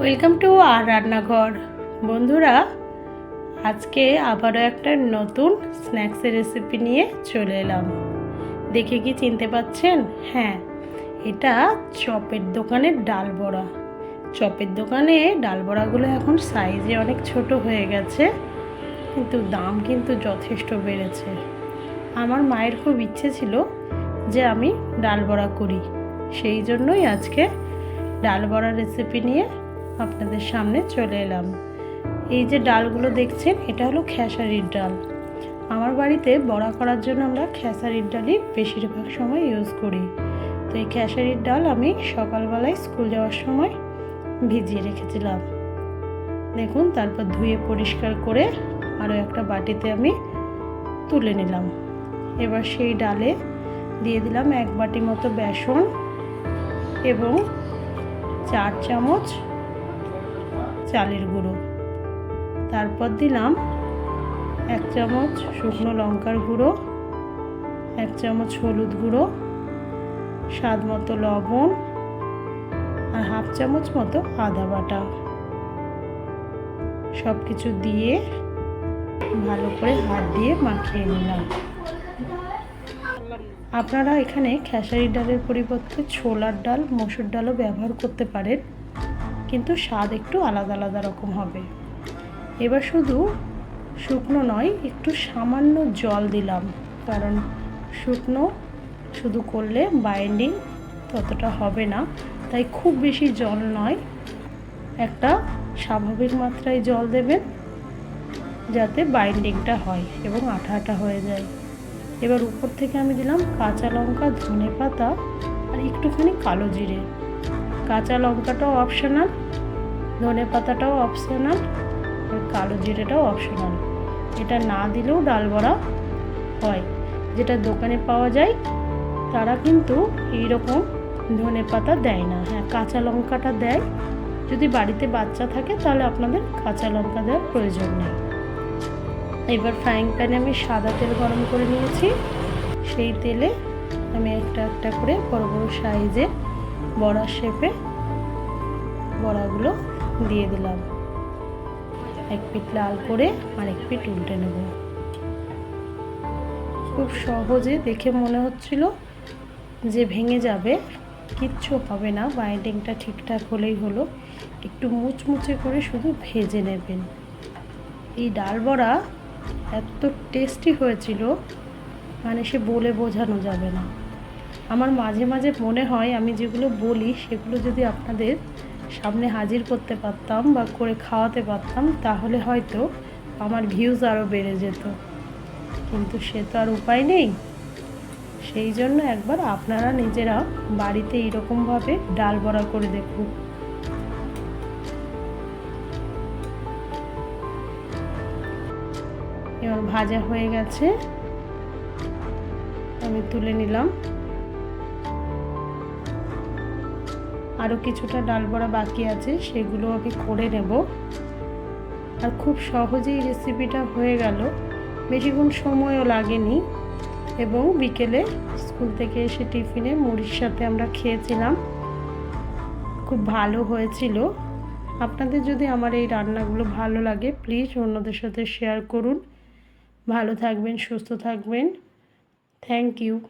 Welcome to আর রান্নাঘর। বন্ধুরা, আজকে আবারও একটা নতুন স্ন্যাক্সের রেসিপি নিয়ে চলে এলাম। দেখে কি চিনতে পাচ্ছেন? হ্যাঁ এটা চপের দোকানের ডাল বড়া। চপের দোকানে ডাল বড়াগুলো এখন সাইজে অনেক ছোট হয়ে গেছে, কিন্তু দাম কিন্তু যথেষ্ট বেড়েছে। আমার মায়ের খুব ইচ্ছে ছিল যে আমি ডাল বড়া করি। সেই জন্যই আজকে ডাল বড়া রেসিপি নিয়ে আপনাদের সামনে চলে এলাম। এই যে ডালগুলো দেখছেন, এটা হলো খেসারির ডাল। আমার বাড়িতে বড়া করার জন্য আমরা খেসারির ডালই বেশিরভাগ সময় ইউজ করি। তো এই খেসারির ডাল আমি সকালবেলায় স্কুল যাওয়ার সময় ভিজিয়ে রেখেছিলাম। দেখুন, তারপর ধুয়ে পরিষ্কার করে আরও একটা বাটিতে আমি তুলে নিলাম। এবার সেই ডালে দিয়ে দিলাম এক বাটি মতো বেসন এবং চার চামচ চালের গুঁড়ো। তারপর দিলাম এক চামচ শুকনো লঙ্কার গুঁড়ো, এক চামচ হলুদ গুঁড়ো, স্বাদ মতো লবণ আর হাফ চামচ মতো আদা বাটা। সব কিছু দিয়ে ভালো করে হাত দিয়ে মাখিয়ে নিলাম। আপনারা এখানে খেসারি ডালের পরিবর্তে ছোলার ডাল, মসুর ডালও ব্যবহার করতে পারেন। কিন্তু স্বাদ একটু আলাদা আলাদা রকম হবে। এবার শুধু শুকনো নয়, একটু সামান্য জল দিলাম, কারণ শুকনো শুধু করলে বাইন্ডিং ততটা হবে না, তাই খুব বেশি জল নয়। একটা স্বাভাবিক মাত্রায় জল দেবেন, যাতে বাইন্ডিংটা হয় এবং আঠা আঠা হয়ে যায়। এবার উপর থেকে আমি দিলাম কাঁচা লঙ্কা ধনে পাতা আর একটুখানি কালো জিরে। কাঁচা লঙ্কাটাও অপশনাল ধনে পাতাটাও অপশনাল কালো জিরেটাও অপশনাল এটা না দিলেও ডাল বড়া হয়। যেটা দোকানে পাওয়া যায়, তারা কিন্তু এইরকম ধনে পাতা দেয় না। হ্যাঁ কাঁচা লঙ্কাটা দেয়। যদি বাড়িতে বাচ্চা থাকে, তাহলে আপনাদের কাঁচা লঙ্কা দেওয়ার প্রয়োজন নেই। এবার ফ্রাইং প্যানে আমি সাদা তেল গরম করে নিয়েছি। সেই তেলে আমি একটা একটা করে বড় বড় সাইজে বড়া শেপে বড়াগুলো দিয়ে দিলাম। এক পিঠ লাল করে আর এক পিঠ উল্টে নেব। খুব সহজে দেখে মনে হচ্ছিল যে ভেঙে যাবে। কিচ্ছু হবে না, বাইন্ডিংটা ঠিকঠাক হলেই হলো। একটু মুচমুচে করে শুধু ভেজে নেবেন। এই ডাল বড়া এত টেস্টি হয়েছিল মানে সে বলে বোঝানো যাবে না। আমার মাঝে মাঝে মনে হয় আমি যেগুলো বলি, সেগুলো যদি আপনাদের সামনে হাজির করতে পারতাম বা করে খাওয়াতে পারতাম, তাহলে হয়তো আমার ভিউজ আরও বেড়ে যেত। কিন্তু সে তো আর উপায় নেই। সেই জন্য একবার আপনারা নিজেরা বাড়িতে এরকমভাবে ডাল বড়া করে দেখুন। এবার ভাজা হয়ে গেছে। আমি তুলে নিলাম। আরও কিছুটা ডাল বড়া বাকি আছে, সেগুলো আমি করে নেব। আর খুব সহজেই রেসিপিটা হয়ে গেল। বেশিক্ষণ সময়ও লাগেনি এবং বিকেলে স্কুল থেকে এসে টিফিনে মুড়ির সাথে আমরা খেয়েছিলাম। খুব ভালো হয়েছিল। আপনাদের যদি আমার এই রান্নাগুলো ভালো লাগে প্লিজ অন্যদের সাথে শেয়ার করুন। ভালো থাকবেন, সুস্থ থাকবেন। Thank you